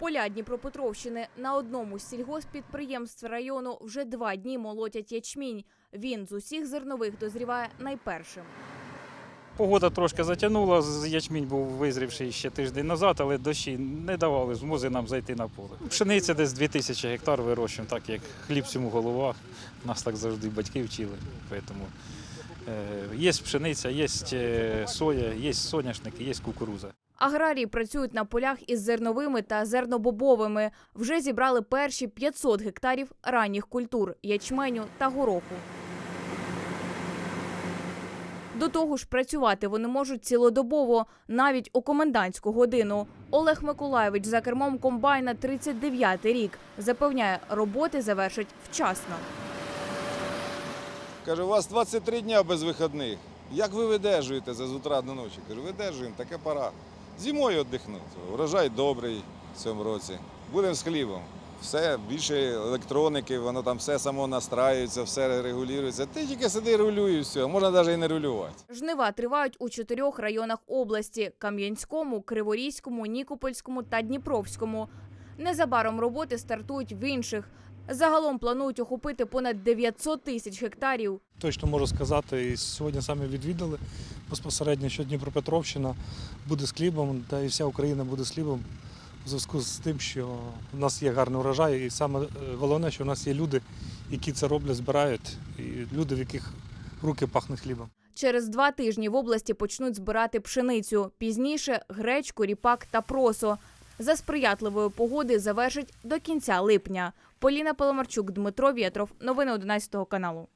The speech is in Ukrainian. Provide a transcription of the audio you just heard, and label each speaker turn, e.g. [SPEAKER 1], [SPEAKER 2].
[SPEAKER 1] Поля Дніпропетровщини на одному з сільгоспідприємств району вже два дні молотять ячмінь. Він з усіх зернових дозріває найпершим.
[SPEAKER 2] Погода трошки затягнула, ячмінь був визрівший ще тиждень назад, але дощі не давали змоги нам зайти на поле. Пшениця десь 2000 гектар вирощуємо, так як хліб всьому голова. Нас так завжди батьки вчили. Тому е, є пшениця, є е, соя, є соняшник, є кукуруза.
[SPEAKER 1] Аграрії працюють на полях із зерновими та зернобобовими. Вже зібрали перші 500 гектарів ранніх культур ячменю та гороху. До того ж, працювати вони можуть цілодобово, навіть у комендантську годину. Олег Миколаєвич за кермом комбайна 39-й рік запевняє, роботи завершать вчасно.
[SPEAKER 3] Каже, у вас 23 дня без вихідних. Як ви видержуєте з утра до ночі? Кажу, видержуємо, таке пора. Зимою віддихнути. Урожай добрий в цьому році. Будемо з хлібом. Все, більше електроніки, воно там все само настраюється, все регулюється. Ти тільки сиди рулюй все, можна навіть і не рулювати.
[SPEAKER 1] Жнива тривають у чотирьох районах області: Кам'янському, Криворізькому, Нікопольському та Дніпровському. Незабаром роботи стартують в інших. Загалом планують охопити понад 900 тисяч гектарів.
[SPEAKER 4] Точно можу сказати, і сьогодні саме відвідали безпосередньо, що Дніпропетровщина буде з хлібом, та і вся Україна буде з хлібом у зв'язку з тим, що в нас є гарний урожай, і саме е, головне, що в нас є люди, які це роблять, збирають, і люди, в яких руки пахнуть хлібом.
[SPEAKER 1] Через два тижні в області почнуть збирати пшеницю. Пізніше гречку, ріпак та просо. За сприятливої погоди завершить до кінця липня. Поліна Паламарчук, Дмитро Вєтров. Новини 11 каналу.